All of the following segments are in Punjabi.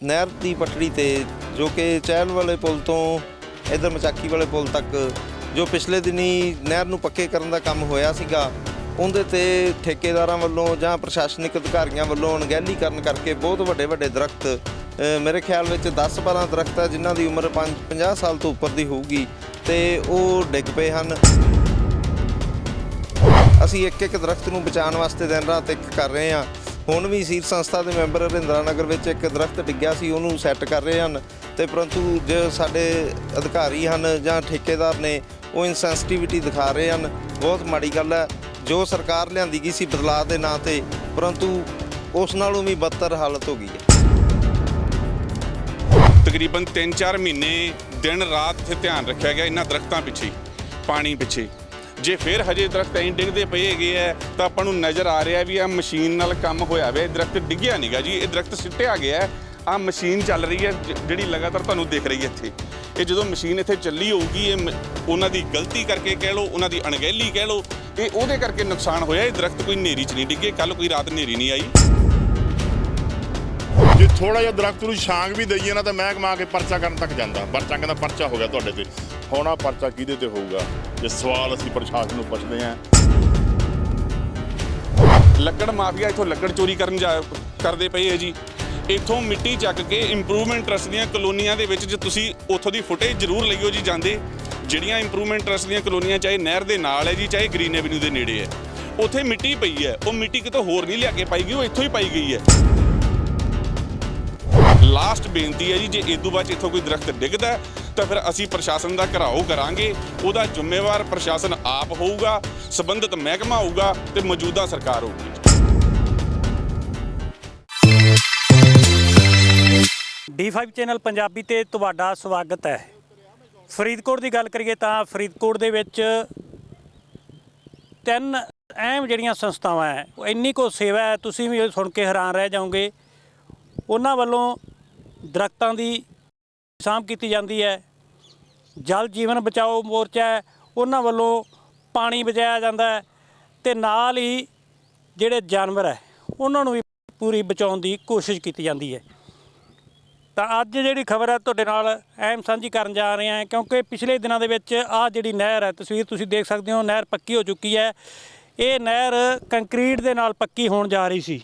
ਨਹਿਰ ਦੀ ਪਟੜੀ ਤੇ, ਜੋ ਕਿ ਚਹਿਲ ਵਾਲੇ ਪੁਲ ਤੋਂ ਇਧਰ ਮਚਾਕੀ ਵਾਲੇ ਪੁਲ ਤੱਕ, ਜੋ ਪਿਛਲੇ ਦਿਨੀ ਨਹਿਰ ਨੂੰ ਪੱਕੇ ਕਰਨ ਦਾ ਕੰਮ ਹੋਇਆ ਸੀਗਾ, ਉਹਦੇ ਤੇ ਠੇਕੇਦਾਰਾਂ ਵੱਲੋਂ ਜਾਂ ਪ੍ਰਸ਼ਾਸਨਿਕ ਅਧਿਕਾਰੀਆਂ ਵੱਲੋਂ ਅਣਗਹਿਲੀ ਕਰਨ ਕਰਕੇ ਬਹੁਤ ਵੱਡੇ ਵੱਡੇ ਦਰਖਤ ਮੇਰੇ ਖਿਆਲ ਵਿੱਚ 10-12 ਦਰਖਤ ਆ ਜਿਨ੍ਹਾਂ ਦੀ ਉਮਰ 50 ਸਾਲ ਤੋਂ ਉੱਪਰ ਦੀ ਹੋਊਗੀ, ਤੇ ਉਹ ਡਿੱਗ ਪਏ ਹਨ। ਅਸੀਂ ਇੱਕ ਇੱਕ ਦਰਖਤ ਨੂੰ ਬਚਾਉਣ ਵਾਸਤੇ ਦਿਨ ਰਾਤ ਇੱਕ ਕਰ ਰਹੇ ਹਾਂ। ਹੁਣ ਵੀ ਸੀਰ ਸੰਸਥਾ ਦੇ ਮੈਂਬਰ ਰਵਿੰਦਰਾ ਨਗਰ ਵਿੱਚ ਇੱਕ ਦਰਖਤ ਡਿੱਗਿਆ ਸੀ, ਉਹਨੂੰ ਸੈੱਟ ਕਰ ਰਹੇ ਹਨ ਤੇ ਪਰੰਤੂ ਜੋ ਸਾਡੇ ਅਧਿਕਾਰੀ ਹਨ ਜਾਂ ਠੇਕੇਦਾਰ ਨੇ, ਉਹ ਇਨਸੈਂਸਿਟਿਵਿਟੀ ਦਿਖਾ ਰਹੇ ਹਨ। ਬਹੁਤ ਮਾੜੀ ਗੱਲ ਹੈ। ਜੋ ਸਰਕਾਰ ਲਿਆਂਦੀ ਗਈ ਸੀ ਬਦਲਾਅ ਦੇ ਨਾਂ ਤੇ, ਪਰੰਤੂ ਉਸ ਨਾਲੋਂ ਵੀ ਬਦਤਰ ਹਾਲਤ ਹੋ ਗਈ ਹੈ। ਤਕਰੀਬਨ 3-4 ਮਹੀਨੇ ਦਿਨ ਰਾਤ ਇੱਥੇ ਧਿਆਨ ਰੱਖਿਆ ਗਿਆ ਇਹਨਾਂ ਦਰਖਤਾਂ ਪਿੱਛੇ, ਪਾਣੀ ਪਿੱਛੇ। ਜੇ ਫਿਰ ਹਜੇ ਦਰਖਤ ਐਂ ਡਿੱਗਦੇ ਪਏ ਹੈਗੇ ਆ ਤਾਂ ਆਪਾਂ ਨੂੰ ਨਜ਼ਰ ਆ ਰਿਹਾ ਵੀ ਆ ਮਸ਼ੀਨ ਨਾਲ ਕੰਮ ਹੋਇਆ ਵੇ ਦਰਖਤ ਡਿੱਗਿਆ ਨਹੀਂਗਾ ਜੀ, ਇਹ ਦਰਖਤ ਸਿੱਟਿਆ ਗਿਆ ਆ ਮਸ਼ੀਨ ਚੱਲ ਰਹੀ ਹੈ ਜ- ਜਿਹੜੀ ਲਗਾਤਾਰ ਤੁਹਾਨੂੰ ਦਿਖ ਰਹੀ ਹੈ ਇੱਥੇ। ਇਹ ਜਦੋਂ ਮਸ਼ੀਨ ਇੱਥੇ ਚੱਲੀ ਹੋਊਗੀ, ਇਹ ਮ- ਉਹਨਾਂ ਦੀ ਗਲਤੀ ਕਰਕੇ ਕਹਿ ਲਓ, ਉਹਨਾਂ ਦੀ ਅਣਗਹਿਲੀ ਕਹਿ ਲਓ ਇਹ ਉਹਦੇ ਕਰਕੇ ਨੁਕਸਾਨ ਹੋਇਆ, ਇਹ ਦਰਖਤ ਕੋਈ ਨੇਰੀ 'ਚ ਨਹੀਂ ਡਿੱਗੇ ਕੱਲ ਕੋਈ ਰਾਤ ਨੇਰੀ ਨਹੀਂ ਆਈ। ਜੇ ਥੋੜਾ ਜਿਹਾ ਦਰਖਤ ਨੂੰ ਛਾਂਗ ਵੀ ਦਈਏ ਨਾ, ਤਾਂ ਮੈਂ ਕਮਾ ਕੇ ਪਰਚਾ ਕਰਨ ਤੱਕ ਜਾਂਦਾ। ਪਰਚਾ ਕਹਿੰਦਾ ਪਰਚਾ ਹੋ ਗਿਆ ਤੁਹਾਡੇ ਤੇ। ਹੁਣ ਆਹ ਪਰਚਾ ਕਿਹਦੇ ਤੇ ਹੋਊਗਾ? ਜੇ ਸਵਾਲ ਅਸੀਂ ਪ੍ਰਸ਼ਾਸਨ ਨੂੰ ਪੁੱਛਦੇ ਆਂ ਲੱਕੜ ਮਾਫੀਆ ਇੱਥੋਂ ਲੱਕੜ ਚੋਰੀ ਕਰਨ ਜਾ ਕਰਦੇ ਪਏ ਹੈ ਜੀ। ਇੱਥੋਂ ਮਿੱਟੀ ਚੱਕ ਕੇ ਇੰਪਰੂਵਮੈਂਟ ਟਰਸਟ ਦੀਆਂ ਕਲੋਨੀਆਂ ਦੇ ਵਿੱਚ ਜੇ ਤੁਸੀਂ ਉੱਥੋਂ ਦੀ ਫੁਟੇਜ ਜ਼ਰੂਰ ਲਈਓ ਜੀ ਜਾਂਦੇ। ਜਿਹੜੀਆਂ ਇੰਪਰੂਵਮੈਂਟ ਟਰਸਟ ਦੀਆਂ ਕਲੋਨੀਆਂ ਚਾਹੇ ਨਹਿਰ ਦੇ ਨਾਲ ਹੈ ਜੀ, ਚਾਹੇ ਗ੍ਰੀਨ ਐਵਨਿਊ ਦੇ ਨੇੜੇ ਹੈ। ਉੱਥੇ ਮਿੱਟੀ ਪਈ ਹੈ, ਉਹ ਮਿੱਟੀ ਕਿਤੋਂ ਹੋਰ ਨਹੀਂ ਲਿਆ ਕੇ ਪਾਈ ਗਈ ਉਹ ਇੱਥੋਂ ਹੀ ਪਾਈ ਗਈ ਹੈ। ਲਾਸਟ ਬੇਨਤੀ ਹੈ ਜੀ, ਜੇ ਇਦੋਂ ਬਾਅਦ ਇੱਥੋਂ ਕੋਈ ਦਰਖਤ ਡਿੱਗਦਾ ਤਾਂ ਫਿਰ ਅਸੀਂ ਪ੍ਰਸ਼ਾਸਨ ਦਾ ਘਰਾਓ ਕਰਾਂਗੇ, ਉਹਦਾ ਜ਼ਿੰਮੇਵਾਰ ਪ੍ਰਸ਼ਾਸਨ ਆਪ ਹੋਊਗਾ, ਸੰਬੰਧਿਤ ਮਹਿਕਮਾ ਹੋਊਗਾ ਤੇ ਮੌਜੂਦਾ ਸਰਕਾਰ ਹੋਊਗੀ। D5 ਚੈਨਲ ਪੰਜਾਬੀ ਤੇ ਤੁਹਾਡਾ ਸਵਾਗਤ ਹੈ। ਫਰੀਦਕੋਟ ਦੀ ਗੱਲ ਕਰੀਏ ਤਾਂ ਫਰੀਦਕੋਟ ਦੇ ਵਿੱਚ ਤਿੰਨ ਅਹਿਮ ਜਿਹੜੀਆਂ ਸੰਸਥਾਵਾਂ ਹੈ, ਉਹ ਇੰਨੀ ਕੋ ਸੇਵਾ ਹੈ, ਤੁਸੀਂ ਵੀ ਇਹ ਸੁਣ ਕੇ ਹੈਰਾਨ ਰਹਿ ਜਾਓਗੇ। ਉਹਨਾਂ ਵੱਲੋਂ ਦਰਖਤਾਂ ਦੀ ਸਾਂਭ ਕੀਤੀ ਜਾਂਦੀ ਹੈ। ਜਲ ਜੀਵਨ ਬਚਾਓ ਮੋਰਚਾ ਹੈ, ਉਹਨਾਂ ਵੱਲੋਂ ਪਾਣੀ ਬਚਾਇਆ ਜਾਂਦਾ ਹੈ ਤੇ ਨਾਲ ਹੀ ਜਿਹੜੇ ਜਾਨਵਰ ਹੈ, ਉਹਨਾਂ ਨੂੰ ਵੀ ਪੂਰੀ ਬਚਾਉਣ ਦੀ ਕੋਸ਼ਿਸ਼ ਕੀਤੀ ਜਾਂਦੀ ਹੈ। ਤਾਂ ਅੱਜ ਜਿਹੜੀ ਖਬਰ ਹੈ, ਤੁਹਾਡੇ ਨਾਲ ਅਹਿਮ ਸਾਂਝੀ ਕਰਨ ਜਾ ਰਹੇ ਹਾਂ ਕਿਉਂਕਿ ਪਿਛਲੇ ਦਿਨਾਂ ਦੇ ਵਿੱਚ ਆਹ ਜਿਹੜੀ ਨਹਿਰ ਹੈ, ਤਸਵੀਰ ਤੁਸੀਂ ਦੇਖ ਸਕਦੇ ਹੋ, ਨਹਿਰ ਪੱਕੀ ਹੋ ਚੁੱਕੀ ਹੈ। ਇਹ ਨਹਿਰ ਕੰਕਰੀਟ ਦੇ ਨਾਲ ਪੱਕੀ ਹੋਣ ਜਾ ਰਹੀ ਸੀ।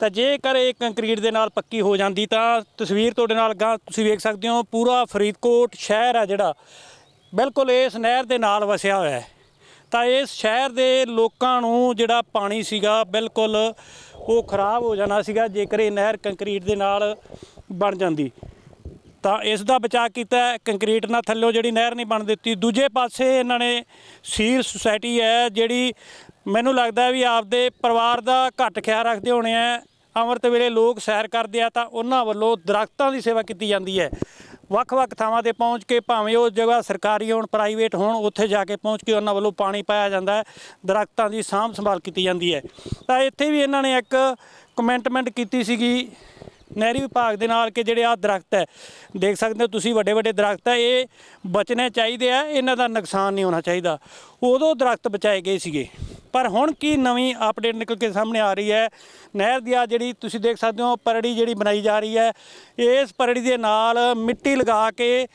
ਤਾਂ ਜੇਕਰ ਇਹ ਕੰਕਰੀਟ ਦੇ ਨਾਲ ਪੱਕੀ ਹੋ ਜਾਂਦੀ ਤਾਂ ਤਸਵੀਰ ਤੁਹਾਡੇ ਨਾਲ ਗਾਂ ਤੁਸੀਂ ਵੇਖ ਸਕਦੇ ਹੋ, ਪੂਰਾ ਫਰੀਦਕੋਟ ਸ਼ਹਿਰ ਹੈ ਜਿਹੜਾ। ਬਿਲਕੁਲ ਇਸ ਨਹਿਰ ਦੇ ਨਾਲ ਵਸਿਆ ਹੋਇਆ ਹੈ। ਤਾਂ ਇਸ ਸ਼ਹਿਰ ਦੇ ਲੋਕਾਂ ਨੂੰ ਜਿਹੜਾ ਪਾਣੀ ਸੀਗਾ, ਬਿਲਕੁਲ ਉਹ ਖਰਾਬ ਹੋ ਜਾਣਾ ਸੀਗਾ, ਜੇਕਰ ਇਹ ਨਹਿਰ ਕੰਕਰੀਟ ਦੇ ਨਾਲ ਬਣ ਜਾਂਦੀ। ਤਾਂ ਇਸ ਦਾ ਬਚਾਅ ਕੀਤਾ ਕੰਕਰੀਟ ਨਾਲ ਥੱਲੋਂ ਜਿਹੜੀ ਨਹਿਰ ਨਹੀਂ ਬਣ ਦਿੱਤੀ। ਦੂਜੇ ਪਾਸੇ ਇਹਨਾਂ ਨੇ ਸੀਲ ਸੁਸਾਇਟੀ ਹੈ, ਜਿਹੜੀ ਮੈਨੂੰ ਲੱਗਦਾ ਵੀ ਆਪਦੇ ਪਰਿਵਾਰ ਦਾ ਘੱਟ ਖਿਆਲ ਰੱਖਦੇ ਹੋਣੇ ਆ ਅੰਮ੍ਰਿਤ ਵੇਲੇ ਲੋਕ ਸੈਰ ਕਰਦੇ ਆ ਤਾਂ ਉਹਨਾਂ ਵੱਲੋਂ ਦਰਖਤਾਂ ਦੀ ਸੇਵਾ ਕੀਤੀ ਜਾਂਦੀ ਹੈ। ਵੱਖ-ਵੱਖ ਥਾਵਾਂ ਤੇ ਪਹੁੰਚ ਕੇ ਭਾਵੇਂ ਉਹ ਜਗ੍ਹਾ ਸਰਕਾਰੀ ਹੋਣ, ਪ੍ਰਾਈਵੇਟ ਹੋਣ, ਉੱਥੇ ਜਾ ਕੇ ਪਹੁੰਚ ਕੇ ਉਹਨਾਂ ਵੱਲੋਂ ਪਾਣੀ ਪਾਇਆ ਜਾਂਦਾ ਹੈ। ਦਰਖਤਾਂ ਦੀ ਸਾਂਭ ਸੰਭਾਲ ਕੀਤੀ ਜਾਂਦੀ ਹੈ। ਤਾਂ ਇੱਥੇ ਵੀ ਇਹਨਾਂ ਨੇ ਇੱਕ ਕਮੈਂਟਮੈਂਟ ਕੀਤੀ ਸੀਗੀ ਨਹਿਰੀ ਵਿਭਾਗ ਦੇ ਨਾਲ ਕਿ ਜਿਹੜੇ ਆ ਦਰਖਤ ਹੈ, ਦੇਖ ਸਕਦੇ ਹੋ ਤੁਸੀਂ ਵੱਡੇ ਵੱਡੇ ਦਰਖਤ ਹੈ, ਇਹ ਬਚਣੇ ਚਾਹੀਦੇ ਆ, ਇਹਨਾਂ ਦਾ ਨੁਕਸਾਨ ਨਹੀਂ ਹੋਣਾ ਚਾਹੀਦਾ। ਉਦੋਂ ਦਰਖਤ ਬਚਾਏ ਗਏ ਸੀਗੇ। ਪਰ ਹੁਣ ਕੀ ਨਵੀਂ ਅਪਡੇਟ ਨਿਕਲ ਕੇ ਸਾਹਮਣੇ ਆ ਰਹੀ ਹੈ? ਨਹਿਰ ਦੀ ਆ ਜਿਹੜੀ ਤੁਸੀਂ ਦੇਖ ਸਕਦੇ ਹੋ, ਪਰੜੀ ਜਿਹੜੀ ਬਣਾਈ ਜਾ ਰਹੀ ਹੈ, ਇਸ ਪਰੜੀ ਦੇ ਨਾਲ ਮਿੱਟੀ ਲਗਾ ਕੇ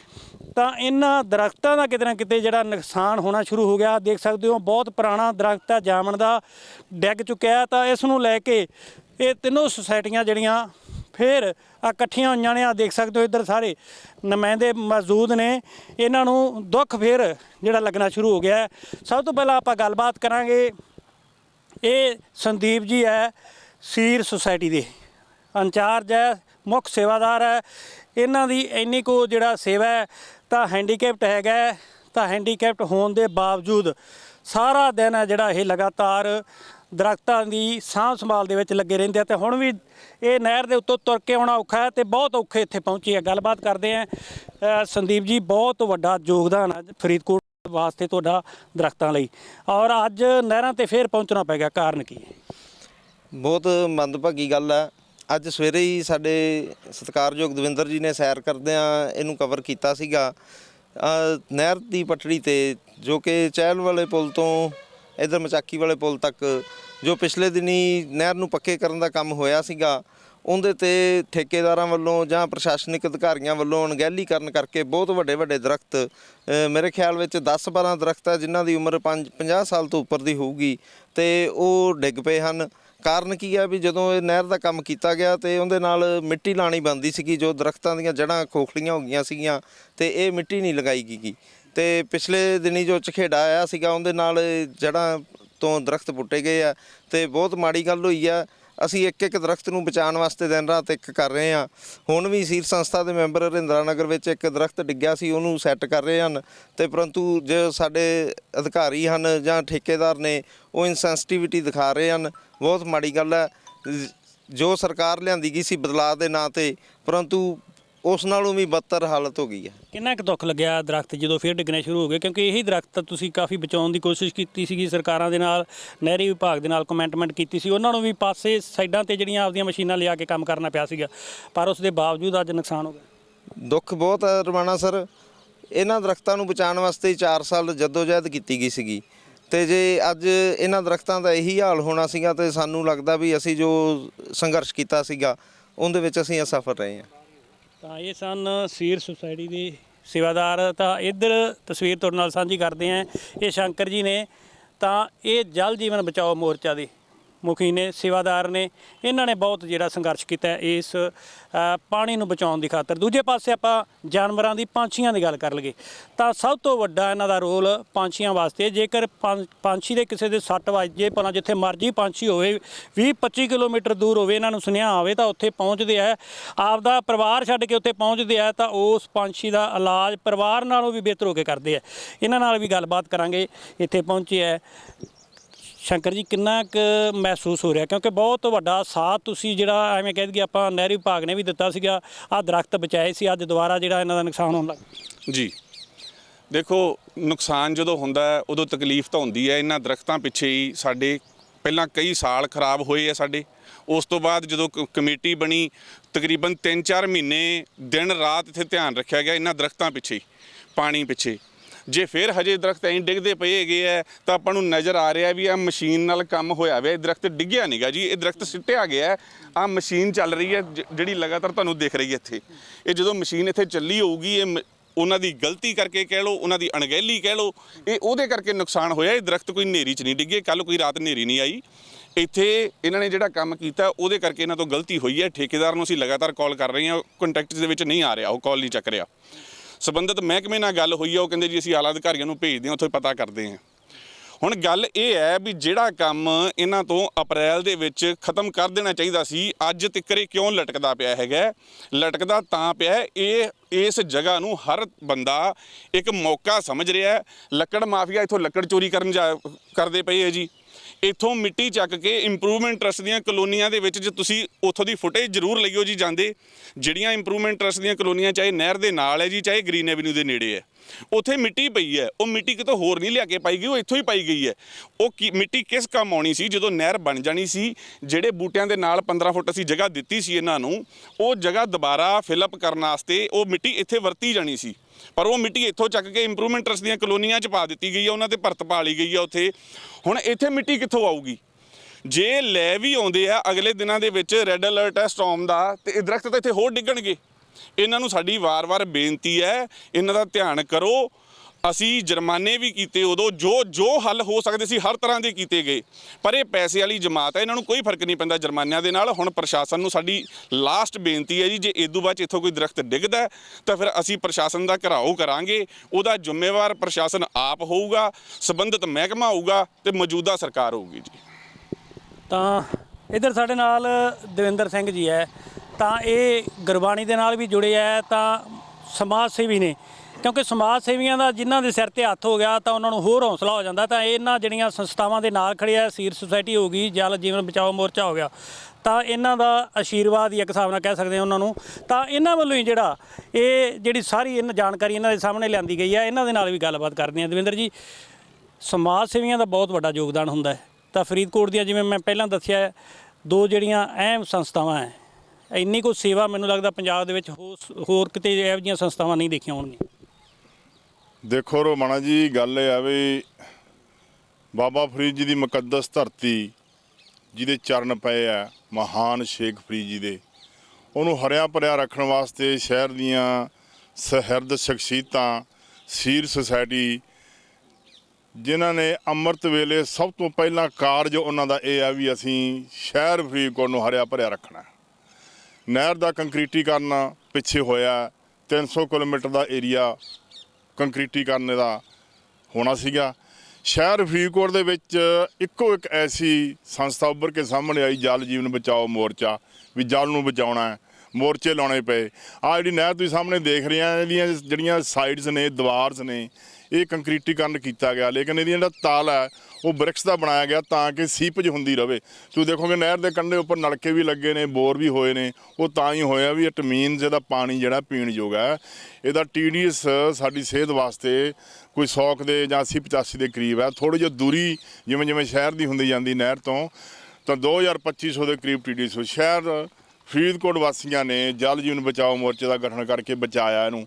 ਤਾਂ ਇਹਨਾਂ ਦਰਖਤਾਂ ਦਾ ਕਿਤੇ ਨਾ ਕਿਤੇ ਜਿਹੜਾ ਨੁਕਸਾਨ ਹੋਣਾ ਸ਼ੁਰੂ ਹੋ ਗਿਆ। ਦੇਖ ਸਕਦੇ ਹੋ, ਬਹੁਤ ਪੁਰਾਣਾ ਦਰਖਤ ਹੈ, ਜਾਮਣ ਦਾ ਡਿੱਗ ਚੁੱਕਿਆ ਤਾਂ ਇਸ ਨੂੰ ਲੈ ਕੇ ਇਹ ਤਿੰਨੋਂ ਸੁਸਾਇਟੀਆਂ ਜਿਹੜੀਆਂ ਫਿਰ ਆ ਇਕੱਠੀਆਂ ਹੋਈਆਂ ਨੇ ਆ ਦੇਖ ਸਕਦੇ ਹੋ ਇੱਧਰ ਸਾਰੇ ਨੁਮਾਇੰਦੇ ਮੌਜੂਦ ਨੇ। ਇਹਨਾਂ ਨੂੰ ਦੁੱਖ ਫਿਰ ਜਿਹੜਾ ਲੱਗਣਾ ਸ਼ੁਰੂ ਹੋ ਗਿਆ ਸਭ ਤੋਂ ਪਹਿਲਾਂ ਆਪਾਂ ਗੱਲਬਾਤ ਕਰਾਂਗੇ, ਇਹ ਸੰਦੀਪ ਜੀ ਹੈ ਸੀਰ ਸੁਸਾਇਟੀ ਦੇ। ਇੰਚਾਰਜ ਹੈ, ਮੁੱਖ ਸੇਵਾਦਾਰ ਹੈ। ਇਹਨਾਂ ਦੀ ਇੰਨੀ ਕੋ ਜਿਹੜਾ ਸੇਵਾ ਹੈ, ਤਾਂ ਹੈਂਡੀਕੈਪਟ ਹੈਗਾ ਤਾਂ ਹੈਂਡੀਕੈਪਟ ਹੋਣ ਦੇ ਬਾਵਜੂਦ ਸਾਰਾ ਦਿਨ ਹੈ ਜਿਹੜਾ ਇਹ ਲਗਾਤਾਰ ਦਰਖਤਾਂ ਦੀ ਸਾਂਭ ਸੰਭਾਲ ਦੇ ਵਿੱਚ ਲੱਗੇ ਰਹਿੰਦੇ ਆ ਤੇ ਹੁਣ ਵੀ ਇਹ ਨਹਿਰ ਦੇ ਉੱਤੋਂ ਤੁਰ ਕੇ ਆਉਣਾ ਔਖਾ ਹੈ ਤੇ ਬਹੁਤ ਔਖੇ ਇੱਥੇ ਪਹੁੰਚੇ ਆ ਗੱਲਬਾਤ ਕਰਦੇ ਆ ਸੰਦੀਪ ਜੀ, ਬਹੁਤ ਵੱਡਾ ਯੋਗਦਾਨ ਹੈ ਫਰੀਦਕੋਟ ਵਾਸਤੇ ਤੁਹਾਡਾ ਦਰਖਤਾਂ ਲਈ। ਔਰ ਅੱਜ ਨਹਿਰਾਂ ਤੇ ਫੇਰ ਪਹੁੰਚਣਾ ਪੈ ਗਿਆ, ਕਾਰਨ ਕੀ ਹੈ? ਬਹੁਤ ਮੰਦਭਾਗੀ ਗੱਲ ਹੈ। ਅੱਜ ਸਵੇਰੇ ਹੀ ਸਾਡੇ ਸਤਿਕਾਰਯੋਗ ਦਵਿੰਦਰ ਜੀ ਨੇ ਸੈਰ ਕਰਦਿਆਂ ਇਹਨੂੰ ਕਵਰ ਕੀਤਾ ਸੀਗਾ। ਨਹਿਰ ਦੀ ਪਟੜੀ ਤੇ ਜੋ ਕਿ ਚਹਿਲ ਵਾਲੇ ਪੁਲ ਤੋਂ ਇਧਰ ਮਚਾਕੀ ਵਾਲੇ ਪੁਲ ਤੱਕ, ਜੋ ਪਿਛਲੇ ਦਿਨੀ ਨਹਿਰ ਨੂੰ ਪੱਕੇ ਕਰਨ ਦਾ ਕੰਮ ਹੋਇਆ ਸੀਗਾ, ਉਹਦੇ ਤੇ ਠੇਕੇਦਾਰਾਂ ਵੱਲੋਂ ਜਾਂ ਪ੍ਰਸ਼ਾਸਨਿਕ ਅਧਿਕਾਰੀਆਂ ਵੱਲੋਂ ਅਣਗਹਿਲੀ ਕਰਨ ਕਰਕੇ ਬਹੁਤ ਵੱਡੇ ਵੱਡੇ ਦਰਖਤ ਮੇਰੇ ਖਿਆਲ ਵਿੱਚ 10-12 ਦਰਖਤ ਹੈ ਜਿਨ੍ਹਾਂ ਦੀ ਉਮਰ 50 ਸਾਲ ਤੋਂ ਉੱਪਰ ਦੀ ਹੋਊਗੀ, ਤੇ ਉਹ ਡਿੱਗ ਪਏ ਹਨ। ਕਾਰਨ ਕੀ ਆ ਵੀ ਜਦੋਂ ਇਹ ਨਹਿਰ ਦਾ ਕੰਮ ਕੀਤਾ ਗਿਆ ਤੇ ਉਹਦੇ ਨਾਲ ਮਿੱਟੀ ਲਾਣੀ ਬੰਦੀ ਸੀਗੀ, ਜੋ ਦਰਖਤਾਂ ਦੀਆਂ ਜੜ੍ਹਾਂ ਖੋਖਲੀਆਂ ਹੋ ਗਈਆਂ ਸੀਗੀਆਂ, ਤੇ ਇਹ ਮਿੱਟੀ ਨਹੀਂ ਲਗਾਈ ਗਈ। ਤੇ ਪਿਛਲੇ ਦਿਨੀ ਜੋ ਝਖੇੜਾ ਆਇਆ ਸੀਗਾ, ਉਹਦੇ ਨਾਲ ਜੜ੍ਹਾਂ ਤੋਂ ਦਰਖਤ ਪੁੱਟੇ ਗਏ ਆ ਤੇ ਬਹੁਤ ਮਾੜੀ ਗੱਲ ਹੋਈ ਆ। ਅਸੀਂ ਇੱਕ ਇੱਕ ਦਰਖਤ ਨੂੰ ਬਚਾਉਣ ਵਾਸਤੇ ਦਿਨ ਰਾਤ ਇੱਕ ਕਰ ਰਹੇ ਹਾਂ ਹੁਣ ਵੀ ਸੀਰ ਸੰਸਥਾ ਦੇ ਮੈਂਬਰ ਹਰਿੰਦਰਾ ਨਗਰ ਵਿੱਚ ਇੱਕ ਦਰਖਤ ਡਿੱਗਿਆ ਸੀ, ਉਹਨੂੰ ਸੈੱਟ ਕਰ ਰਹੇ ਹਨ। ਤੇ ਪਰੰਤੂ ਜੋ ਸਾਡੇ ਅਧਿਕਾਰੀ ਹਨ ਜਾਂ ਠੇਕੇਦਾਰ ਨੇ, ਉਹ ਇਨਸੈਂਸਿਟਿਵਿਟੀ ਦਿਖਾ ਰਹੇ ਹਨ। ਬਹੁਤ ਮਾੜੀ ਗੱਲ ਹੈ ਜੋ ਸਰਕਾਰ ਲਿਆਂਦੀ ਗਈ ਸੀ ਬਦਲਾਅ ਦੇ ਨਾਂ ਤੇ, ਪਰੰਤੂ ਉਸ ਨਾਲੋਂ ਵੀ ਬੱਤਰ ਹਾਲਤ ਹੋ ਗਈ ਹੈ ਕਿੰਨਾ ਕੁ ਦੁੱਖ ਲੱਗਿਆ ਦਰਖਤ ਜਦੋਂ ਫੇਰ ਡਿੱਗਣੇ ਸ਼ੁਰੂ ਹੋ ਗਏ? ਕਿਉਂਕਿ ਇਹੀ ਦਰਖਤ ਤੁਸੀਂ ਕਾਫੀ ਬਚਾਉਣ ਦੀ ਕੋਸ਼ਿਸ਼ ਕੀਤੀ ਸੀਗੀ ਸਰਕਾਰਾਂ ਦੇ ਨਾਲ ਨਹਿਰੀ ਵਿਭਾਗ ਦੇ ਨਾਲ ਕਮੈਂਟਮੈਂਟ ਕੀਤੀ ਸੀ। ਉਹਨਾਂ ਨੂੰ ਵੀ ਪਾਸੇ ਸਾਈਡਾਂ ਤੇ ਜਿਹੜੀਆਂ ਆਪਦੀਆਂ ਮਸ਼ੀਨਾਂ ਲਿਆ ਕੇ ਕੰਮ ਕਰਨਾ ਪਿਆ ਸੀਗਾ। ਪਰ ਉਸ ਦੇ ਬਾਵਜੂਦ ਅੱਜ ਨੁਕਸਾਨ ਹੋ ਗਿਆ। ਦੁੱਖ ਬਹੁਤ ਹੈ ਰਮਾਣਾ ਸਰ। ਇਹਨਾਂ ਦਰਖਤਾਂ ਨੂੰ ਬਚਾਉਣ ਵਾਸਤੇ ਹੀ 4 ਸਾਲ ਜਦੋਜਹਿਦ ਕੀਤੀ ਗਈ ਸੀਗੀ। ਤੇ ਜੇ ਅੱਜ ਇਹਨਾਂ ਦਰਖਤਾਂ ਦਾ ਇਹੀ ਹਾਲ ਹੋਣਾ ਸੀਗਾ ਤੇ ਸਾਨੂੰ ਲੱਗਦਾ ਵੀ ਅਸੀਂ ਜੋ ਸੰਘਰਸ਼ ਕੀਤਾ ਸੀਗਾ ਉਹਦੇ ਵਿੱਚ ਅਸੀਂ ਅਸਫਲ ਰਹੇ ਹਾਂ। ਤਾਂ ਇਹ ਸਨ ਸੀਰ ਸੁਸਾਇਟੀ ਦੇ ਸੇਵਾਦਾਰ। ਤਾਂ ਇੱਧਰ ਤਸਵੀਰ ਤੁਹਾਡੇ ਨਾਲ ਸਾਂਝੀ ਕਰਦੇ ਆਂ ਇਹ ਸ਼ੰਕਰ ਜੀ ਨੇ। ਤਾਂ ਇਹ ਜਲ ਜੀਵਨ ਬਚਾਓ ਮੋਰਚਾ ਦੇ ਮੁਖੀ ਨੇ, ਸੇਵਾਦਾਰ ਨੇ, ਇਹਨਾਂ ਨੇ ਬਹੁਤ ਜਿਹੜਾ ਸੰਘਰਸ਼ ਕੀਤਾ ਇਸ ਪਾਣੀ ਨੂੰ ਬਚਾਉਣ ਦੀ ਖਾਤਰ। ਦੂਜੇ ਪਾਸੇ ਆਪਾਂ ਜਾਨਵਰਾਂ ਦੀ ਪੰਛੀਆਂ ਦੀ ਗੱਲ ਕਰ ਲਈਏ, ਤਾਂ ਸਭ ਤੋਂ ਵੱਡਾ ਇਹਨਾਂ ਦਾ ਰੋਲ ਪੰਛੀਆਂ ਵਾਸਤੇ ਜੇਕਰ ਪੰ- ਪੰਛੀ ਦੇ ਕਿਸੇ ਦੇ ਸੱਟ ਵੱਜੇ, ਭਲਾ ਜਿੱਥੇ ਮਰਜ਼ੀ ਪੰਛੀ ਹੋਵੇ 20 25 ਕਿਲੋਮੀਟਰ ਦੂਰ ਹੋਵੇ, ਇਹਨਾਂ ਨੂੰ ਸੁਨੇਹਾ ਆਵੇ, ਤਾਂ ਉੱਥੇ ਪਹੁੰਚਦੇ ਆ ਆਪਦਾ ਪਰਿਵਾਰ ਛੱਡ ਕੇ ਉੱਥੇ ਪਹੁੰਚਦੇ ਆ ਤਾਂ ਉਸ ਪੰਛੀ ਦਾ ਇਲਾਜ ਪਰਿਵਾਰ ਨਾਲੋਂ ਵੀ ਬਿਹਤਰ ਹੋ ਕੇ ਕਰਦੇ ਆ ਇਹਨਾਂ ਨਾਲ ਵੀ ਗੱਲਬਾਤ ਕਰਾਂਗੇ। ਇੱਥੇ ਪਹੁੰਚੇ ਆ ਸ਼ੰਕਰ ਜੀ ਕਿੰਨਾ ਕੁ ਮਹਿਸੂਸ ਹੋ ਰਿਹਾ? ਕਿਉਂਕਿ ਬਹੁਤ ਵੱਡਾ ਸਾਥ ਤੁਸੀਂ ਜਿਹੜਾ ਐਵੇਂ ਕਹਿ ਦਈਏ ਆਪਾਂ ਨਹਿਰੀ ਵਿਭਾਗ ਨੇ ਵੀ ਦਿੱਤਾ ਸੀਗਾ ਆ ਦਰਖਤ ਬਚਾਏ ਸੀ ਅੱਜ ਦੁਬਾਰਾ ਜਿਹੜਾ ਇਹਨਾਂ ਦਾ ਨੁਕਸਾਨ ਹੋਣ ਲੱਗ ਜੀ। ਦੇਖੋ ਨੁਕਸਾਨ ਜਦੋਂ ਹੁੰਦਾ ਉਦੋਂ ਤਕਲੀਫ ਤਾਂ ਹੁੰਦੀ ਹੈ। ਇਹਨਾਂ ਦਰਖਤਾਂ ਪਿੱਛੇ ਹੀ ਸਾਡੇ ਪਹਿਲਾਂ ਕਈ ਸਾਲ ਖਰਾਬ ਹੋਏ ਆ ਸਾਡੇ। ਉਸ ਤੋਂ ਬਾਅਦ ਜਦੋਂ ਕ- ਕਮੇਟੀ ਬਣੀ ਤਕਰੀਬਨ 3-4 ਮਹੀਨੇ ਦਿਨ ਰਾਤ ਇੱਥੇ ਧਿਆਨ ਰੱਖਿਆ ਗਿਆ ਇਹਨਾਂ ਦਰਖਤਾਂ ਪਿੱਛੇ ਹੀ, ਪਾਣੀ ਪਿੱਛੇ। ਜੇ ਫਿਰ ਹਜੇ ਦਰਖਤ ਐਂ ਡਿੱਗਦੇ ਪਏ ਹੈਗੇ ਆ, ਤਾਂ ਆਪਾਂ ਨੂੰ ਨਜ਼ਰ ਆ ਰਿਹਾ ਵੀ ਆ ਮਸ਼ੀਨ ਨਾਲ ਕੰਮ ਹੋਇਆ ਵੇ, ਇਹ ਦਰਖਤ ਡਿੱਗਿਆ ਨਹੀਂਗਾ ਜੀ, ਇਹ ਦਰਖਤ ਸਿੱਟਿਆ ਗਿਆ ਆ ਮਸ਼ੀਨ ਚੱਲ ਰਹੀ ਹੈ, ਜ- ਜਿਹੜੀ ਲਗਾਤਾਰ ਤੁਹਾਨੂੰ ਦਿਖ ਰਹੀ ਹੈ ਇੱਥੇ। ਇਹ ਜਦੋਂ ਮਸ਼ੀਨ ਇੱਥੇ ਚੱਲੀ ਹੋਊਗੀ, ਇਹ ਮ- ਉਹਨਾਂ ਦੀ ਗਲਤੀ ਕਰਕੇ ਕਹਿ ਲਓ, ਉਹਨਾਂ ਦੀ ਅਣਗਹਿਲੀ ਕਹਿ ਲਓ, ਇਹ ਉਹਦੇ ਕਰਕੇ ਨੁਕਸਾਨ ਹੋਇਆ, ਇਹ ਦਰਖਤ ਕੋਈ ਨੇਰੀ 'ਚ ਨਹੀਂ ਡਿੱਗੇ ਕੱਲ ਕੋਈ ਰਾਤ ਨੇਰੀ ਨਹੀਂ ਆਈ। ਇੱਥੇ ਇਹਨਾਂ ਨੇ ਜਿਹੜਾ ਕੰਮ ਕੀਤਾ, ਉਹਦੇ ਕਰਕੇ ਇਹਨਾਂ ਤੋਂ ਗਲਤੀ ਹੋਈ ਹੈ, ਠੇਕੇਦਾਰ ਨੂੰ ਅਸੀਂ ਲਗਾਤਾਰ ਕਾਲ ਕਰ ਰਹੇ ਹਾਂ ਕੰਟੈਕਟ ਦੇ ਵਿੱਚ ਨਹੀਂ ਆ ਰਿਹਾ, ਉਹ ਕਾਲ ਨਹੀਂ ਚੱਕ ਰਿਹਾ। ਸਬੰਧਤ ਮਹਿਕਮੇ ਨਾਲ ਗੱਲ ਹੋਈ ਹੈ ਉਹ ਕਹਿੰਦੇ ਜੀ ਅਸੀਂ ਆਲਾ ਅਧਿਕਾਰੀਆਂ ਨੂੰ ਭੇਜਦੇ ਹਾਂ, ਉੱਥੇ ਪਤਾ ਕਰਦੇ ਹਾਂ। ਹੁਣ ਗੱਲ ਇਹ ਹੈ ਵੀ ਜਿਹੜਾ ਕੰਮ ਇਹਨਾਂ ਤੋਂ ਅਪ੍ਰੈਲ ਦੇ ਵਿੱਚ ਖਤਮ ਕਰ ਦੇਣਾ ਚਾਹੀਦਾ ਸੀ, ਅੱਜ ਤਿੱਕਰੇ ਕਿਉਂ ਲਟਕਦਾ ਪਿਆ ਹੈਗਾ? ਲਟਕਦਾ ਤਾਂ ਪਿਆ ਇਹ, ਇਸ ਜਗ੍ਹਾ ਨੂੰ ਹਰ ਬੰਦਾ ਇੱਕ ਮੌਕਾ ਸਮਝ ਰਿਹਾ ਲੱਕੜ ਮਾਫੀਆ ਇਥੋਂ ਲੱਕੜ ਚੋਰੀ ਕਰਨ ਜਾ, ਕਰਦੇ ਪਏ ਹੈ ਜੀ। ਇੱਥੋਂ ਮਿੱਟੀ ਚੱਕ ਕੇ ਇੰਪਰੂਵਮੈਂਟ ਟਰਸਟ ਦੀਆਂ ਕਲੋਨੀਆਂ ਦੇ ਵਿੱਚ ਜੇ ਤੁਸੀਂ ਉੱਥੋਂ ਦੀ ਫੁਟੇਜ ਜ਼ਰੂਰ ਲਈਓ ਜੀ ਜਾਂਦੇ, ਜਿਹੜੀਆਂ ਇੰਪਰੂਵਮੈਂਟ ਟਰਸਟ ਦੀਆਂ ਕਲੋਨੀਆਂ ਚਾਹੇ ਨਹਿਰ ਦੇ ਨਾਲ ਹੈ ਜੀ, ਚਾਹੇ ਗ੍ਰੀਨ ਐਵਨਿਊ ਦੇ ਨੇੜੇ ਹੈ, ਉੱਥੇ ਮਿੱਟੀ ਪਈ ਹੈ, ਉਹ ਮਿੱਟੀ ਕਿਤੋਂ ਹੋਰ ਨਹੀਂ ਲਿਆ ਕੇ ਪਾਈ ਗਈ ਉਹ ਇੱਥੋਂ ਹੀ ਪਾਈ ਗਈ ਹੈ। ਉਹ ਕੀ- ਮਿੱਟੀ ਕਿਸ ਕੰਮ ਆਉਣੀ ਸੀ, ਜਦੋਂ ਨਹਿਰ ਬਣ ਜਾਣੀ ਸੀ, ਜਿਹੜੇ ਬੂਟਿਆਂ ਦੇ ਨਾਲ 15 ਫੁੱਟ ਅਸੀਂ ਜਗ੍ਹਾ ਦਿੱਤੀ ਸੀ ਇਹਨਾਂ ਨੂੰ, ਉਹ ਜਗ੍ਹਾ ਦੁਬਾਰਾ ਫਿਲਅਪ ਕਰਨ ਵਾਸਤੇ ਉਹ ਮਿੱਟੀ ਇੱਥੇ ਵਰਤੀ ਜਾਣੀ ਸੀ। ਪਰ ਉਹ ਮਿੱਟੀ ਇੱਥੋਂ ਚੱਕ ਕੇ ਇੰਪਰੂਵਮੈਂਟ ਟਰਸਟ ਦੀਆਂ ਕਲੋਨੀਆਂ 'ਚ ਪਾ ਦਿੱਤੀ ਗਈ ਹੈ ਉਹਨਾਂ ਤੇ ਭਰਤ ਪਾ ਲਈ ਗਈ ਹੈ ਉੱਥੇ। ਹੁਣ ਇੱਥੇ ਮਿੱਟੀ ਕਿੱਥੋਂ ਆਊਗੀ? ਜੇ ਲੈ ਵੀ ਆਉਂਦੇ ਆ, ਅਗਲੇ ਦਿਨਾਂ ਦੇ ਵਿੱਚ ਰੈੱਡ ਅਲਰਟ ਹੈ ਸਟਾਰਮ ਦਾ, ਤੇ ਇਹ ਦਰਖਤ ਤਾਂ ਇੱਥੇ ਹੋਰ ਡਿੱਗਣਗੇ। ਇਹਨਾਂ ਨੂੰ ਸਾਡੀ ਵਾਰ-ਵਾਰ ਬੇਨਤੀ ਹੈ, ਇਹਨਾਂ ਦਾ ਧਿਆਨ ਕਰੋ। ਅਸੀਂ ਜੁਰਮਾਨੇ ਵੀ ਕੀਤੇ ਉਦੋਂ, ਜੋ ਜੋ ਹੱਲ ਹੋ ਸਕਦੇ ਸੀ ਹਰ ਤਰ੍ਹਾਂ ਦੇ ਕੀਤੇ ਗਏ। ਪਰ ਇਹ ਪੈਸੇ ਵਾਲੀ ਜਮਾਤ ਹੈ, ਇਹਨਾਂ ਨੂੰ ਕੋਈ ਫ਼ਰਕ ਨਹੀਂ ਪੈਂਦਾ ਜੁਰਮਾਨਿਆਂ ਦੇ ਨਾਲ। ਹੁਣ ਪ੍ਰਸ਼ਾਸਨ ਨੂੰ ਸਾਡੀ ਲਾਸਟ ਬੇਨਤੀ ਹੈ ਜੀ, ਜੇ ਇਦੋਂ ਬਾਅਦ 'ਚ ਇੱਥੋਂ ਕੋਈ ਦਰਖਤ ਡਿੱਗਦਾ ਤਾਂ ਫਿਰ ਅਸੀਂ ਪ੍ਰਸ਼ਾਸਨ ਦਾ ਘਰਾਓ ਕਰਾਂਗੇ। ਉਹਦਾ ਜ਼ਿੰਮੇਵਾਰ ਪ੍ਰਸ਼ਾਸਨ ਆਪ ਹੋਊਗਾ, ਸੰਬੰਧਿਤ ਮਹਿਕਮਾ ਹੋਊਗਾ ਤੇ ਮੌਜੂਦਾ ਸਰਕਾਰ ਹੋਊਗੀ ਜੀ। ਤਾਂ ਇੱਧਰ ਸਾਡੇ ਨਾਲ ਦਵਿੰਦਰ ਸਿੰਘ ਜੀ ਹੈ। ਤਾਂ ਇਹ ਗੁਰਬਾਣੀ ਦੇ ਨਾਲ ਵੀ ਜੁੜੇ ਆ, ਤਾਂ ਸਮਾਜ ਸੇਵੀ ਨੇ। ਕਿਉਂਕਿ ਸਮਾਜ ਸੇਵੀਆਂ ਦਾ ਜਿਨ੍ਹਾਂ ਦੇ ਸਿਰ ਤੇ ਹੱਥ ਹੋ ਗਿਆ ਤਾਂ ਉਹਨਾਂ ਨੂੰ ਹੋਰ ਹੌਸਲਾ ਹੋ ਜਾਂਦਾ, ਤਾਂ ਇਹਨਾਂ ਜਿਹੜੀਆਂ ਸੰਸਥਾਵਾਂ ਦੇ ਨਾਲ ਖੜੇ ਸੀਰ ਸੁਸਾਇਟੀ ਹੋ ਗਈ, ਜਲ ਜੀਵਨ ਬਚਾਓ ਮੋਰਚਾ ਹੋ ਗਿਆ, ਤਾਂ ਇਹਨਾਂ ਦਾ ਆਸ਼ੀਰਵਾਦ ਹੀ ਇੱਕ ਹਿਸਾਬ ਨਾਲ ਕਹਿ ਸਕਦੇ ਹਾਂ ਉਹਨਾਂ ਨੂੰ, ਤਾਂ ਇਹਨਾਂ ਵੱਲੋਂ ਹੀ ਜਿਹੜਾ ਇਹ ਜਿਹੜੀ ਸਾਰੀ ਇਹਨਾਂ ਜਾਣਕਾਰੀ ਇਹਨਾਂ ਦੇ ਸਾਹਮਣੇ ਲਿਆਂਦੀ ਗਈ ਹੈ ਇਹਨਾਂ ਦੇ ਨਾਲ ਵੀ ਗੱਲਬਾਤ ਕਰਦੇ ਹਾਂ। ਦਵਿੰਦਰ ਜੀ, ਸਮਾਜ ਸੇਵੀਆਂ ਦਾ ਬਹੁਤ ਵੱਡਾ ਯੋਗਦਾਨ ਹੁੰਦਾ ਹੈ, ਤਾਂ ਫਰੀਦਕੋਟ ਦੀਆਂ ਜਿਵੇਂ ਮੈਂ ਪਹਿਲਾਂ ਦੱਸਿਆ, ਦੋ ਜਿਹੜੀਆਂ ਅਹਿਮ ਸੰਸਥਾਵਾਂ ਹੈ, ਇੰਨੀ ਕੋ ਸੇਵਾ ਮੈਨੂੰ ਲੱਗਦਾ ਪੰਜਾਬ ਦੇ ਵਿੱਚ ਹੋ- ਹੋਰ ਕਿਤੇ ਇਹੋ ਜਿਹੀਆਂ ਸੰਸਥਾਵਾਂ ਨਹੀਂ ਦੇਖੀਆਂ ਹੋਣਗੀਆਂ। ਦੇਖੋ ਰੋਮਾਣਾ ਜੀ, ਗੱਲ ਇਹ ਆ ਵੀ ਬਾਬਾ ਫਰੀਦ ਜੀ ਦੀ ਮੁਕੱਦਸ ਧਰਤੀ ਜਿਹਦੇ ਚਰਨ ਪਏ ਆ, ਮਹਾਨ ਸ਼ੇਖ ਫਰੀਦ ਜੀ ਦੇ, ਉਹਨੂੰ ਹਰਿਆ ਭਰਿਆ ਰੱਖਣ ਵਾਸਤੇ ਸ਼ਹਿਰ ਦੀਆਂ ਸਹਿਰਦ ਸ਼ਖਸੀਅਤਾਂ, ਸੀਰ ਸੁਸਾਇਟੀ, ਜਿਨ੍ਹਾਂ ਨੇ ਅੰਮ੍ਰਿਤ ਵੇਲੇ ਸਭ ਤੋਂ ਪਹਿਲਾਂ ਕਾਰਜ ਉਹਨਾਂ ਦਾ ਇਹ ਆ ਵੀ ਅਸੀਂ ਸ਼ਹਿਰ ਫਰੀਦਕੋਟ ਨੂੰ ਹਰਿਆ ਭਰਿਆ ਰੱਖਣਾ ਨਹਿਰ ਦਾ ਕੰਕਰੀਟੀਕਰਨ ਪਿੱਛੇ ਹੋਇਆ 300 ਕਿਲੋਮੀਟਰ ਦਾ ਏਰੀਆ ਕੰਕਰੀਟੀਕਰਨ ਦਾ ਹੋਣਾ ਸੀਗਾ। ਸ਼ਹਿਰ ਫਰੀਦਕੋਟ ਦੇ ਵਿੱਚ ਇੱਕੋ ਇੱਕ ਐਸੀ ਸੰਸਥਾ ਉੱਭਰ ਕੇ ਸਾਹਮਣੇ ਆਈ, ਜਲ ਜੀਵਨ ਬਚਾਓ ਮੋਰਚਾ, ਵੀ ਜਲ ਨੂੰ ਬਚਾਉਣਾ ਹੈ, ਮੋਰਚੇ ਲਾਉਣੇ ਪਏ। ਆ ਜਿਹੜੀ ਨਹਿਰ ਤੁਸੀਂ ਸਾਹਮਣੇ ਦੇਖ ਰਹੇ ਆ ਇਹਦੀਆਂ ਜਿਹੜੀਆਂ ਸਾਈਡਸ ਨੇ, ਦੀਵਾਰਸ ਨੇ ਇਹ ਕੰਕਰੀਟੀਕਰਨ ਕੀਤਾ ਗਿਆ, ਲੇਕਿਨ ਇਹਦੀ ਜਿਹੜਾ ਤਾਲ ਹੈ, ਉਹ ਬ੍ਰਿਕਸ ਦਾ ਬਣਾਇਆ ਗਿਆ ਤਾਂ ਕਿ ਸੀਪਜ ਹੁੰਦੀ ਰਵੇ। ਤੁਸੀਂ ਦੇਖੋਗੇ ਨਹਿਰ ਦੇ ਕੰਢੇ ਉੱਪਰ ਨਲਕੇ ਵੀ ਲੱਗੇ ਨੇ, ਬੋਰ ਵੀ ਹੋਏ ਨੇ, ਉਹ ਤਾਂ ਹੀ ਹੋਇਆ ਵੀ ਇਟ ਮੀਨਸ ਇਹਦਾ ਪਾਣੀ ਜਿਹੜਾ ਪੀਣ ਯੋਗ ਹੈ। ਇਹਦਾ ਟੀਡੀਐਸ ਸਾਡੀ ਸਿਹਤ ਵਾਸਤੇ ਕੋਈ 100 ਕੁ ਦੇ ਜਾਂ 80 85 ਦੇ ਕਰੀਬ ਹੈ। ਥੋੜੀ ਜਿਹੀ ਦੂਰੀ ਜਿਵੇਂ ਜਿਵੇਂ ਸ਼ਹਿਰ ਦੀ ਹੁੰਦੀ ਜਾਂਦੀ ਨਹਿਰ ਤੋਂ, ਤਾਂ 2250 ਦੇ ਕਰੀਬ ਟੀਡੀਐਸ ਸ਼ਹਿਰ ਫਰੀਦਕੋਟ ਵਾਸੀਆਂ ਨੇ ਜਲ ਜੀਵਨ ਬਚਾਓ ਮੋਰਚੇ ਦਾ ਗਠਨ ਕਰਕੇ ਬਚਾਇਆ ਇਹਨੂੰ।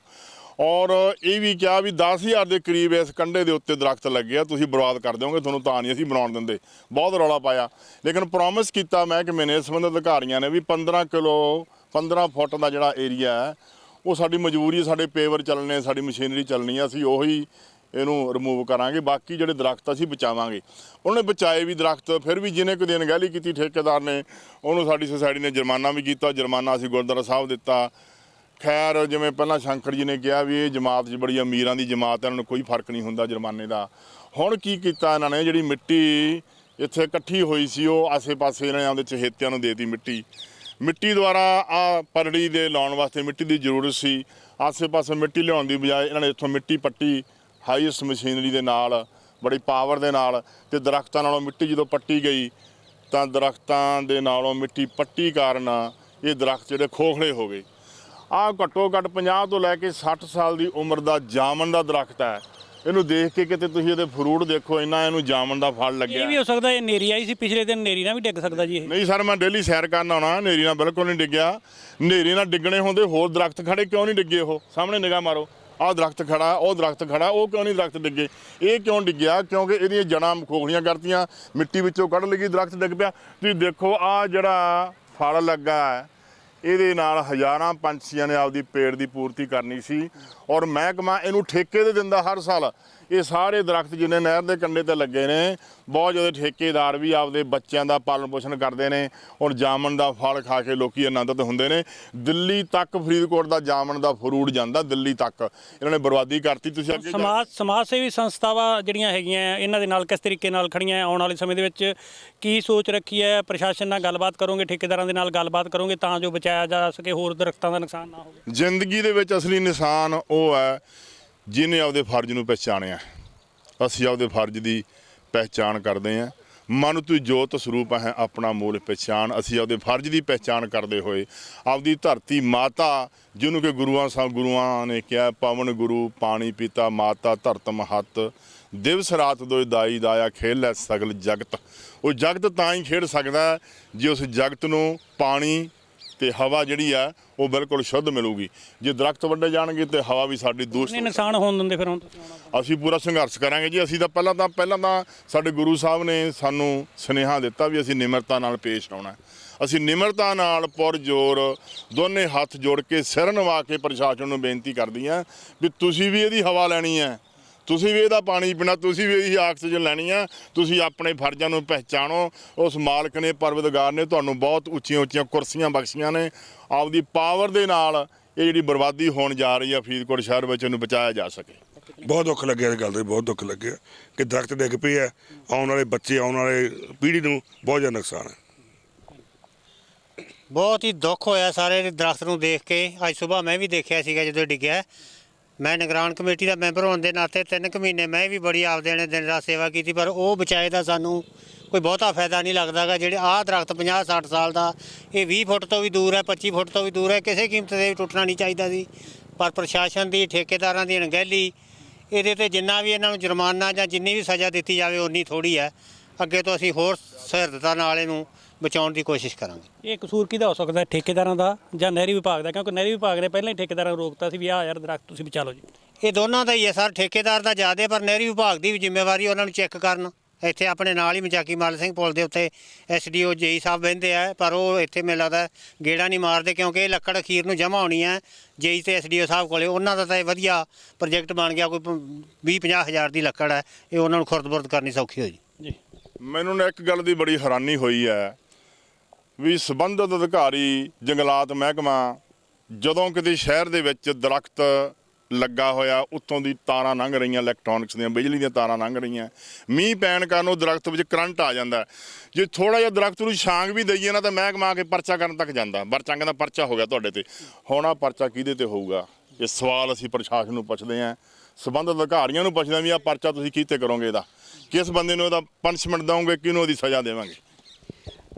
ਔਰ ਇਹ ਵੀ ਕਿਹਾ ਵੀ 10000 ਦੇ ਕਰੀਬ ਇਸ ਕੰਢੇ ਦੇ ਉੱਤੇ ਦਰਖਤ ਲੱਗੇ ਆ, ਤੁਸੀਂ ਬਰਬਾਦ ਕਰ ਦਿਓਗੇ, ਤੁਹਾਨੂੰ ਤਾਂ ਨਹੀਂ ਅਸੀਂ ਬਣਾਉਣ ਦਿੰਦੇ। ਬਹੁਤ ਰੌਲਾ ਪਾਇਆ। ਲੇਕਿਨ ਪ੍ਰੋਮਿਸ ਕੀਤਾ ਮੈਂ ਕਿ ਮੈਨੇ ਸੰਬੰਧਿਤ ਅਧਿਕਾਰੀਆਂ ਨੇ ਵੀ 15 ਕਿਲੋ 15 ਫੁੱਟ ਦਾ ਜਿਹੜਾ ਏਰੀਆ ਹੈ, ਉਹ ਸਾਡੀ ਮਜਬੂਰੀ ਹੈ ਸਾਡੇ ਪੇਵਰ ਚੱਲਣੇ, ਸਾਡੀ ਮਸ਼ੀਨਰੀ ਚੱਲਣੀ ਆ, ਅਸੀਂ ਉਹੀ ਇਹਨੂੰ ਰਿਮੂਵ ਕਰਾਂਗੇ, ਬਾਕੀ ਜਿਹੜੇ ਦਰਖਤ ਅਸੀਂ ਬਚਾਵਾਂਗੇ। ਉਹਨੇ ਬਚਾਏ ਵੀ ਦਰਖਤ, ਫਿਰ ਵੀ ਜਿਹਨੇ ਕੋਈ ਗਹਿਲੀ ਕੀਤੀ ਠੇਕੇਦਾਰ ਨੇ, ਉਹਨੂੰ ਸਾਡੀ ਸੁਸਾਇਟੀ ਨੇ ਜੁਰਮਾਨਾ ਵੀ ਕੀਤਾ, ਜੁਰਮਾਨਾ ਅਸੀਂ ਗੁਰਦੁਆਰਾ ਸਾਹਿਬ ਦਿੱਤਾ। ਖੈਰ, ਜਿਵੇਂ ਪਹਿਲਾਂ ਸ਼ੰਕਰ ਜੀ ਨੇ ਕਿਹਾ ਵੀ ਇਹ ਜਮਾਤ 'ਚ ਬੜੀ ਅਮੀਰਾਂ ਦੀ ਜਮਾਤ ਹੈ, ਇਹਨਾਂ ਨੂੰ ਕੋਈ ਫ਼ਰਕ ਨਹੀਂ ਹੁੰਦਾ ਜੁਰਮਾਨੇ ਦਾ। ਹੁਣ ਕੀ ਕੀਤਾ ਇਹਨਾਂ ਨੇ, ਜਿਹੜੀ ਮਿੱਟੀ ਇੱਥੇ ਇਕੱਠੀ ਹੋਈ ਸੀ, ਉਹ ਆਸੇ-ਪਾਸੇ ਇਹਨਾਂ ਨੇ ਆਪਦੇ ਚਹੇਤਿਆਂ ਨੂੰ ਦੇਤੀ ਮਿੱਟੀ। ਮਿੱਟੀ ਦੁਆਰਾ ਆ ਪਰੜੀ ਦੇ ਲਾਉਣ ਵਾਸਤੇ ਮਿੱਟੀ ਦੀ ਜ਼ਰੂਰਤ ਸੀ। ਆਸੇ-ਪਾਸੇ ਮਿੱਟੀ ਲਿਆਉਣ ਦੀ ਬਜਾਏ ਇਹਨਾਂ ਨੇ ਇੱਥੋਂ ਮਿੱਟੀ ਪੱਟੀ, ਹਾਈਐਸਟ ਮਸ਼ੀਨਰੀ ਦੇ ਨਾਲ, ਬੜੀ ਪਾਵਰ ਦੇ ਨਾਲ ਤੇ ਦਰਖਤਾਂ ਨਾਲੋਂ ਮਿੱਟੀ ਜਦੋਂ ਪੱਟੀ ਗਈ, ਤਾਂ ਦਰਖਤਾਂ ਦੇ ਨਾਲੋਂ ਮਿੱਟੀ ਪੱਟੀ ਕਾਰਨ ਇਹ ਦਰਖਤ ਜਿਹੜੇ ਖੋਖਲੇ ਹੋ ਗਏ। ਆਹ ਘੱਟੋ ਘੱਟ 50 ਤੋਂ ਲੈ ਕੇ 60 ਸਾਲ ਦੀ ਉਮਰ ਦਾ ਜਾਮਨ ਦਾ ਦਰਖਤ ਹੈ। ਇਹਨੂੰ ਦੇਖ ਕੇ ਕਿਤੇ ਤੁਸੀਂ ਇਹਦੇ ਫਰੂਟ ਦੇਖੋ ਇੰਨਾ ਇਹਨੂੰ ਜਾਮਨ ਦਾ ਫਲ ਇਹ ਲੱਗਿਆ ਵੀ ਹੋ ਸਕਦਾ ਇਹ ਨੇਰੀ ਆਈ ਸੀ ਪਿਛਲੇ ਦਿਨ ਨੇਰੀ ਨਾਲ ਵੀ ਡਿੱਗ ਸਕਦਾ ਜੀ ਇਹ। ਨਹੀਂ ਸਰ ਮੈਂ ਡੇਲੀ ਸੈਰ ਕਰਨ ਆਉਣਾ ਨੇਰੀ ਨਾਲ ਬਿਲਕੁਲ ਨਹੀਂ ਡਿੱਗਿਆ। ਨੇਰੀ ਨਾਲ ਡਿੱਗਣੇ ਹੁੰਦੇ ਹੋਰ ਦਰਖਤ ਖੜੇ ਕਿਉਂ ਨਹੀਂ ਡਿੱਗੇ ਉਹ? ਸਾਹਮਣੇ ਨਿਗਾਹ ਮਾਰੋ। ਆਹ ਦਰਖਤ ਖੜਾ ਉਹ ਦਰਖਤ ਖੜਾ ਉਹ ਕਿਉਂ ਨਹੀਂ ਦਰਖਤ ਡਿੱਗੇ? ਇਹ ਕਿਉਂ ਡਿੱਗਿਆ? ਕਿਉਂਕਿ ਇਹਦੀਆਂ ਜੜਾਂ ਖੋਖਲੀਆਂ ਕਰਤੀਆਂ ਮਿੱਟੀ ਵਿੱਚੋਂ ਕੱਢ ਲਈ ਦਰਖਤ ਡਿੱਗ ਪਿਆ। ਤੁਸੀਂ ਦੇਖੋ ਆਹ ਜਿਹੜਾ ਫਲ ਲੱਗਾ ਹੈ ਇਹਦੇ ਨਾਲ ਹਜ਼ਾਰਾਂ ਪੰਛੀਆਂ ਨੇ ਆਪਦੀ ਪੇੜ ਦੀ ਪੂਰਤੀ ਕਰਨੀ ਸੀ। ਔਰ ਮਹਿਕਮਾ ਇਹਨੂੰ ਠੇਕੇ ਤੇ ਦਿੰਦਾ ਹਰ ਸਾਲ। ਇਹ ਸਾਰੇ ਦਰਖਤ ਜਿੰਨੇ ਨਹਿਰ ਦੇ ਕੰਢੇ ਤੇ ਲੱਗੇ ਨੇ ਬਹੁਤ ਜ਼ਿਆਦਾ ਠੇਕੇਦਾਰ ਵੀ ਆਪਦੇ ਬੱਚਿਆਂ ਦਾ ਪਾਲਣ ਪੋਸ਼ਣ ਕਰਦੇ ਨੇ ਔਰ ਜਾਮਨ ਦਾ ਫਲ ਖਾ ਕੇ ਲੋਕੀ ਆਨੰਦਿਤ ਹੁੰਦੇ ਨੇ। ਦਿੱਲੀ ਤੱਕ ਫਰੀਦਕੋਟ ਦਾ ਜਾਮਨ ਦਾ ਫਰੂਟ ਜਾਂਦਾ ਦਿੱਲੀ ਤੱਕ। ਇਹਨਾਂ ਨੇ ਬਰਬਾਦੀ ਕਰਤੀ ਤੁਸੀਂ ਅੱਗੇ ਸਮਾਜ ਸਮਾਜ ਸੇਵੀ ਸੰਸਥਾਵਾਂ ਜਿਹੜੀਆਂ ਹੈਗੀਆਂ ਇਹਨਾਂ ਦੇ ਨਾਲ ਕਿਸ ਤਰੀਕੇ ਨਾਲ ਖੜੀਆਂ? ਆਉਣ ਵਾਲੇ ਸਮੇਂ ਦੇ ਵਿੱਚ ਕੀ ਸੋਚ ਰੱਖੀ ਹੈ? ਪ੍ਰਸ਼ਾਸਨ ਨਾਲ ਗੱਲਬਾਤ ਕਰੋਗੇ ਠੇਕੇਦਾਰਾਂ ਦੇ ਨਾਲ ਗੱਲਬਾਤ ਕਰੋਗੇ ਤਾਂ ਜੋ ਬਚਾਇਆ ਜਾ ਸਕੇ ਹੋਰ ਦਰਖਤਾਂ ਦਾ ਨੁਕਸਾਨ ਨਾ ਹੋਵੇ? ਜ਼ਿੰਦਗੀ ਦੇ ਵਿੱਚ ਅਸਲੀ ਨਿਸ਼ਾਨ ਉਹ ਹੈ ਜਿਹਨੇ ਆਪਦੇ ਫਰਜ਼ ਨੂੰ ਪਛਾਣਿਆ ਅਸੀਂ ਆਪਦੇ ਫਰਜ਼ ਦੀ ਪਹਿਚਾਣ ਕਰਦੇ ਹਾਂ। ਮਨ ਤੂੰ ਜੋਤ ਸਰੂਪ ਹੈ ਆਪਣਾ ਮੂਲ ਪਛਾਣ ਅਸੀਂ ਆਪਦੇ ਫਰਜ਼ ਦੀ ਪਹਿਚਾਣ ਕਰਦੇ ਹੋਏ ਆਪਦੀ ਧਰਤੀ ਮਾਤਾ, ਜਿਹਨੂੰ ਕਿ ਗੁਰੂਆਂ ਸਾਹਿਬ ਗੁਰੂਆਂ ਨੇ ਕਿਹਾ, ਪਵਨ ਗੁਰੂ, ਪਾਣੀ ਪੀਤਾ, ਮਾਤਾ ਧਰਤ ਮਹਤ। ਦਿਵਸ ਰਾਤ ਦੋਇ ਦਾਈ ਦਾਇਆ ਖੇਲ ਹੈ ਸਗਲ ਜਗਤ। ਉਹ ਜਗਤ ਤਾਂ ਹੀ ਖੇਡ ਸਕਦਾ ਜੇ ਉਸ ਜਗਤ ਨੂੰ ਪਾਣੀ ਤੇ ਹਵਾ ਜਿਹੜੀ ਆ ਉਹ ਬਿਲਕੁਲ ਸ਼ੁੱਧ ਮਿਲੂਗੀ। ਜੇ ਦਰਖਤ ਵੱਡੇ ਜਾਣਗੇ ਤੇ ਹਵਾ ਵੀ ਸਾਡੀ ਦੂਸ਼ਿਤ ਨਹੀਂ ਨੁਕਸਾਨ ਹੋਣ ਦਿੰਦੇ ਫਿਰ ਹੁਣ ਅਸੀਂ ਪੂਰਾ ਸੰਘਰਸ਼ ਕਰਾਂਗੇ ਜੀ। ਅਸੀਂ ਤਾਂ ਪਹਿਲਾਂ ਤਾਂ ਪਹਿਲਾਂ ਤਾਂ ਸਾਡੇ ਗੁਰੂ ਸਾਹਿਬ ਨੇ ਸਾਨੂੰ ਸੁਨੇਹਾ ਦਿੱਤਾ ਵੀ ਅਸੀਂ ਨਿਮਰਤਾ ਨਾਲ ਪੇਸ਼ ਆਉਣਾ। ਅਸੀਂ ਨਿਮਰਤਾ ਨਾਲ ਪੁਰਜੋਰ ਦੋਨੇ ਹੱਥ ਜੋੜ ਕੇ ਸਿਰ ਨਵਾ ਕੇ ਪ੍ਰਸ਼ਾਸਨ ਨੂੰ ਬੇਨਤੀ ਕਰਦੀਆਂ ਵੀ ਤੁਸੀਂ ਵੀ ਇਹਦੀ ਹਵਾ ਲੈਣੀ ਹੈ। ਤੁਸੀਂ ਵੀ ਇਹਦਾ ਪਾਣੀ ਪੀਣਾ ਤੁਸੀਂ ਵੀ ਇਹਦੀ ਆਕਸੀਜਨ ਲੈਣੀ ਆ। ਤੁਸੀਂ ਆਪਣੇ ਫਰਜ਼ਾਂ ਨੂੰ ਪਹਿਚਾਣੋ। ਉਸ ਮਾਲਕ ਨੇ ਪਰਵਤਗਾਰ ਨੇ ਤੁਹਾਨੂੰ ਬਹੁਤ ਉੱਚੀਆਂ ਉੱਚੀਆਂ ਕੁਰਸੀਆਂ ਬਖਸ਼ੀਆਂ ਨੇ। ਆਪਦੀ ਪਾਵਰ ਦੇ ਨਾਲ ਇਹ ਜਿਹੜੀ ਬਰਬਾਦੀ ਹੋਣ ਜਾ ਰਹੀ ਆ ਫਰੀਦਕੋਟ ਸ਼ਹਿਰ ਵਿੱਚ ਇਹਨੂੰ ਬਚਾਇਆ ਜਾ ਸਕੇ। ਬਹੁਤ ਦੁੱਖ ਲੱਗਿਆ ਇਸ ਗੱਲ ਤੇ ਬਹੁਤ ਦੁੱਖ ਲੱਗਿਆ ਕਿ ਦਰਖਤ ਡਿੱਗ ਪਏ ਆ। ਆਉਣ ਵਾਲੇ ਬੱਚੇ ਆਉਣ ਵਾਲੇ ਪੀੜ੍ਹੀ ਨੂੰ ਬਹੁਤ ਜ਼ਿਆਦਾ ਨੁਕਸਾਨ ਹੈ। ਬਹੁਤ ਹੀ ਦੁੱਖ ਹੋਇਆ ਸਾਰੇ ਦਰਖਤ ਨੂੰ ਦੇਖ ਕੇ। ਅੱਜ ਸਵੇਰ ਮੈਂ ਵੀ ਦੇਖਿਆ ਸੀਗਾ ਜਦੋਂ ਇਹ ਡਿੱਗਿਆ। ਮੈਂ ਨਿਗਰਾਨ ਕਮੇਟੀ ਦਾ ਮੈਂਬਰ ਹੋਣ ਦੇ ਨਾਤੇ ਤਿੰਨ ਕੁ ਮਹੀਨੇ ਮੈਂ ਵੀ ਬੜੀ ਆਪਦੇ ਨੇ ਦਿਨ ਰਾਤ ਸੇਵਾ ਕੀਤੀ, ਪਰ ਉਹ ਬਚਾਏ ਦਾ ਸਾਨੂੰ ਕੋਈ ਬਹੁਤਾ ਫਾਇਦਾ ਨਹੀਂ ਲੱਗਦਾਗਾ ਜਿਹੜੇ ਆਹ ਦਰਖਤ 50 60 ਸਾਲ ਦਾ, ਇਹ 20 ਫੁੱਟ ਤੋਂ ਵੀ ਦੂਰ ਹੈ 25 ਫੁੱਟ ਤੋਂ ਵੀ ਦੂਰ ਹੈ, ਕਿਸੇ ਕੀਮਤ ਤੇ ਵੀ ਟੁੱਟਣਾ ਨਹੀਂ ਚਾਹੀਦਾ ਸੀ ਪਰ ਪ੍ਰਸ਼ਾਸਨ ਦੀ, ਠੇਕੇਦਾਰਾਂ ਦੀ ਅਣਗਹਿਲੀ, ਇਹਦੇ ਤੇ ਜਿੰਨਾ ਵੀ ਇਹਨਾਂ ਨੂੰ ਜੁਰਮਾਨਾ ਜਾਂ ਜਿੰਨੀ ਵੀ ਸਜ਼ਾ ਦਿੱਤੀ ਜਾਵੇ ਉਨੀ ਥੋੜੀ ਹੈ। ਅੱਗੇ ਤੋਂ ਅਸੀਂ ਹੋਰ ਸਹਿਰਦਤਾ ਨਾਲ ਇਹਨੂੰ ਬਚਾਉਣ ਦੀ ਕੋਸ਼ਿਸ਼ ਕਰਾਂਗੇ। ਇਹ ਕਸੂਰ ਕਿਹਦਾ ਹੋ ਸਕਦਾ ਹੈ? ਠੇਕੇਦਾਰਾਂ ਦਾ ਜਾਂ ਨਹਿਰੀ ਵਿਭਾਗ ਦਾ? ਕਿਉਂਕਿ ਨਹਿਰੀ ਵਿਭਾਗ ਨੇ ਪਹਿਲਾਂ ਹੀ ਠੇਕੇਦਾਰਾਂ ਨੂੰ ਰੋਕਤਾ ਸੀ ਵੀ ਆਹ ਯਾਰ ਦਰਖਤ ਤੁਸੀਂ ਬਚਾ ਲਓ ਜੀ। ਇਹ ਦੋਨਾਂ ਦਾ ਹੀ ਹੈ ਸਰ ਠੇਕੇਦਾਰ ਦਾ ਜ਼ਿਆਦਾ ਪਰ ਨਹਿਰੀ ਵਿਭਾਗ ਦੀ ਵੀ ਜ਼ਿੰਮੇਵਾਰੀ ਉਹਨਾਂ ਨੂੰ ਚੈੱਕ ਕਰਨ। ਇੱਥੇ ਆਪਣੇ ਨਾਲ ਹੀ ਮਚਾਕੀ ਮਾਲ ਸਿੰਘ ਪੁਲ ਦੇ ਉੱਤੇ ਐਸਡੀਓ ਜੇਈ ਸਾਹਿਬ ਬਹਿੰਦੇ ਆ ਪਰ ਉਹ ਇੱਥੇ ਮੈਨੂੰ ਲੱਗਦਾ ਗੇੜਾ ਨਹੀਂ ਮਾਰਦੇ ਕਿਉਂਕਿ ਇਹ ਲੱਕੜ ਅਖੀਰ ਨੂੰ ਜਮ੍ਹਾਂ ਹੋਣੀ ਹੈ। ਜੇਈ ਤੇ ਐਸਡੀਓ ਸਾਹਿਬ ਕੋਲੇ ਉਹਨਾਂ ਦਾ ਤਾਂ ਇਹ ਵਧੀਆ ਪ੍ਰੋਜੈਕਟ ਬਣ ਗਿਆ ਕੋਈ 20 50 ਹਜ਼ਾਰ ਦੀ ਲੱਕੜ ਹੈ। ਇਹ ਉਹਨਾਂ ਨੂੰ ਖੁਰਦ-ਬੁਰਦ ਕਰਨੀ ਸੌਖੀ ਹੋ ਜੀ ਜੀ। ਮੈਨੂੰ ਨਾ ਇੱਕ ਗੱਲ ਦੀ ਬੜੀ ਹੈਰਾਨੀ ਹੋਈ ਹੈ। ਵੀ ਸਬੰਧਤ ਅਧਿਕਾਰੀ ਜੰਗਲਾਤ ਮਹਿਕਮਾ ਜਦੋਂ ਕਿਤੇ ਸ਼ਹਿਰ ਦੇ ਵਿੱਚ ਦਰਖਤ ਲੱਗਾ ਹੋਇਆ ਉੱਤੋਂ ਦੀ ਤਾਰਾਂ ਲੰਘ ਰਹੀਆਂ ਇਲੈਕਟ੍ਰੋਨਿਕਸ ਦੀਆਂ, ਬਿਜਲੀ ਦੀਆਂ ਤਾਰਾਂ ਲੰਘ ਰਹੀਆਂ, ਮੀਂਹ ਪੈਣ ਕਾਰਨ ਉਹ ਦਰਖਤ ਵਿੱਚ ਕਰੰਟ ਆ ਜਾਂਦਾ। ਜੇ ਥੋੜਾ ਜਿਹਾ ਦਰਖਤ ਨੂੰ ਛਾਂਗ ਵੀ ਦਈਏ ਨਾ ਤਾਂ ਮਹਿਕਮਾ ਆ ਕੇ ਪਰਚਾ ਕਰਨ ਤੱਕ ਜਾਂਦਾ। ਪਰਚਾ ਕਹਿੰਦਾ ਪਰਚਾ ਹੋ ਗਿਆ ਤੁਹਾਡੇ ਤੇ। ਹੁਣ ਆ ਪਰਚਾ ਕਿਹਦੇ ਤੇ ਹੋਊਗਾ? ਇਹ ਸਵਾਲ ਅਸੀਂ ਪ੍ਰਸ਼ਾਸਨ ਨੂੰ ਪੁੱਛਦੇ ਆਂ ਸਬੰਧਤ ਅਧਿਕਾਰੀਆਂ ਨੂੰ ਪੁੱਛਦੇ ਆਂ ਵੀ ਆ ਪਰਚਾ ਤੁਸੀਂ ਕੀਤੇ ਕਰੋਗੇ ਇਹਦਾ? ਕਿਸ ਬੰਦੇ ਨੂੰ ਇਹਦਾ ਪਨਿਸ਼ਮੈਂਟ ਦਵੋਗੇ ਕਿਹਨੂੰ ਉਹਦੀ ਸਜ਼ਾ ਦੇਵਾਂਗੇ?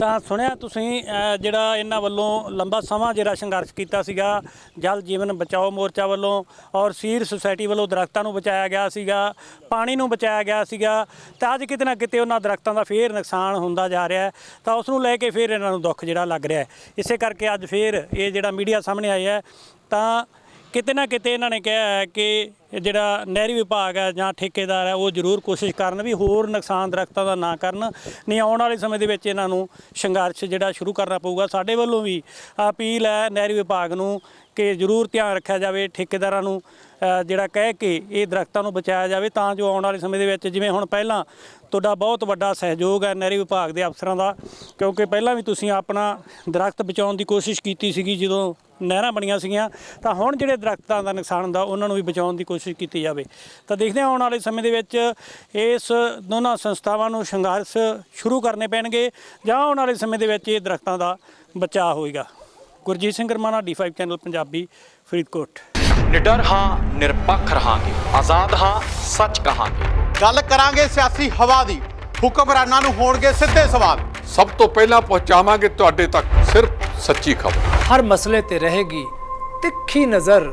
ਤਾਂ ਸੁਣਿਆ ਤੁਸੀਂ ਜਿਹੜਾ ਇਹਨਾਂ ਵੱਲੋਂ ਲੰਬਾ ਸਮਾਂ ਜਿਹੜਾ ਸੰਘਰਸ਼ ਕੀਤਾ ਸੀਗਾ, ਜਲ ਜੀਵਨ ਬਚਾਓ ਮੋਰਚਾ ਵੱਲੋਂ ਔਰ ਸੀਰ ਸੁਸਾਇਟੀ ਵੱਲੋਂ ਦਰਖਤਾਂ ਨੂੰ ਬਚਾਇਆ ਗਿਆ ਸੀਗਾ, ਪਾਣੀ ਨੂੰ ਬਚਾਇਆ ਗਿਆ ਸੀਗਾ, ਤਾਂ ਅੱਜ ਕਿਤੇ ਨਾ ਕਿਤੇ ਉਹਨਾਂ ਦਰਖਤਾਂ ਦਾ ਫੇਰ ਨੁਕਸਾਨ ਹੁੰਦਾ ਜਾ ਰਿਹਾ ਹੈ। ਤਾਂ ਉਸ ਨੂੰ ਲੈ ਕੇ ਫੇਰ ਇਹਨਾਂ ਨੂੰ ਦੁੱਖ ਜਿਹੜਾ ਲੱਗ ਰਿਹਾ ਹੈ। ਇਸੇ ਕਰਕੇ ਅੱਜ ਫੇਰ ਇਹ ਜਿਹੜਾ ਮੀਡੀਆ ਸਾਹਮਣੇ ਆਇਆ ਹੈ, ਤਾਂ ਕਿਤੇ ਨਾ ਕਿਤੇ ਇਹਨਾਂ ਨੇ ਕਿਹਾ ਹੈ ਕਿ ਇਹ ਜਿਹੜਾ ਨਹਿਰੀ ਵਿਭਾਗ ਹੈ ਜਾਂ ਠੇਕੇਦਾਰ ਹੈ, ਉਹ ਜ਼ਰੂਰ ਕੋਸ਼ਿਸ਼ ਕਰਨ ਵੀ ਹੋਰ ਨੁਕਸਾਨ ਦਰਖਤਾਂ ਦਾ ਨਾ ਕਰਨ। ਨਹੀਂ, ਆਉਣ ਵਾਲੇ ਸਮੇਂ ਦੇ ਵਿੱਚ ਇਹਨਾਂ ਨੂੰ ਸੰਘਰਸ਼ ਜਿਹੜਾ ਸ਼ੁਰੂ ਕਰਨਾ ਪਊਗਾ। ਸਾਡੇ ਵੱਲੋਂ ਵੀ ਅਪੀਲ ਹੈ ਨਹਿਰੀ ਵਿਭਾਗ ਨੂੰ ਕਿ ਜ਼ਰੂਰ ਧਿਆਨ ਰੱਖਿਆ ਜਾਵੇ, ਠੇਕੇਦਾਰਾਂ ਨੂੰ ਜਿਹੜਾ ਕਹਿ ਕੇ ਇਹ ਦਰਖਤਾਂ ਨੂੰ ਬਚਾਇਆ ਜਾਵੇ, ਤਾਂ ਜੋ ਆਉਣ ਵਾਲੇ ਸਮੇਂ ਦੇ ਵਿੱਚ ਜਿਵੇਂ ਹੁਣ ਪਹਿਲਾਂ ਤੁਹਾਡਾ ਬਹੁਤ ਵੱਡਾ ਸਹਿਯੋਗ ਹੈ ਨਹਿਰੀ ਵਿਭਾਗ ਦੇ ਅਫਸਰਾਂ ਦਾ, ਕਿਉਂਕਿ ਪਹਿਲਾਂ ਵੀ ਤੁਸੀਂ ਆਪਣਾ ਦਰਖਤ ਬਚਾਉਣ ਦੀ ਕੋਸ਼ਿਸ਼ ਕੀਤੀ ਸੀਗੀ, ਜਦੋਂ ਨਹਿਰਾਂ ਬਣੀਆਂ ਸੀਗੀਆਂ, ਤਾਂ ਹੁਣ ਜਿਹੜੇ ਦਰਖਤਾਂ ਦਾ ਨੁਕਸਾਨ ਹੁੰਦਾ, ਉਹਨਾਂ ਨੂੰ ਵੀ ਬਚਾਉਣ ਦੀ ਕੋਸ਼ਿਸ਼ ਕੀਤੀ ਜਾਵੇ। ਤਾਂ ਦੇਖਦੇ ਹਾਂ ਆਉਣ ਵਾਲੇ ਸਮੇਂ ਦੇ ਵਿੱਚ ਇਸ ਦੋਨਾਂ ਸੰਸਥਾਵਾਂ ਨੂੰ ਸੰਘਰਸ਼ ਸ਼ੁਰੂ ਕਰਨੇ ਪੈਣਗੇ ਜਾਂ ਆਉਣ ਵਾਲੇ ਸਮੇਂ ਦੇ ਵਿੱਚ ਇਹ ਦਰਖਤਾਂ ਦਾ ਬਚਾਅ ਹੋਏਗਾ। Gurjeet Singh Ramana D five channel Punjabi Faridkot. ਨਿਡਰ ਹਾਂ ਨਿਰਪੱਖ ਰਹਾਂਗੇ। ਆਜ਼ਾਦ ਹਾਂ ਸੱਚ ਕਹਾਂਗੇ। ਗੱਲ ਕਰਾਂਗੇ ਸਿਆਸੀ ਹਵਾ ਦੀ। ਹੁਕਮਰਾਨਾਂ ਨੂੰ ਹੋਣਗੇ ਸਿੱਧੇ ਸਵਾਲ। ਸਭ ਤੋਂ ਪਹਿਲਾਂ ਪਹੁੰਚਾਵਾਂਗੇ ਤੁਹਾਡੇ ਤੱਕ ਸਿਰਫ ਸੱਚੀ ਖਬਰ। ਹਰ ਮਸਲੇ ਤੇ ਰਹੇਗੀ ਤਿੱਖੀ ਨਜ਼ਰ।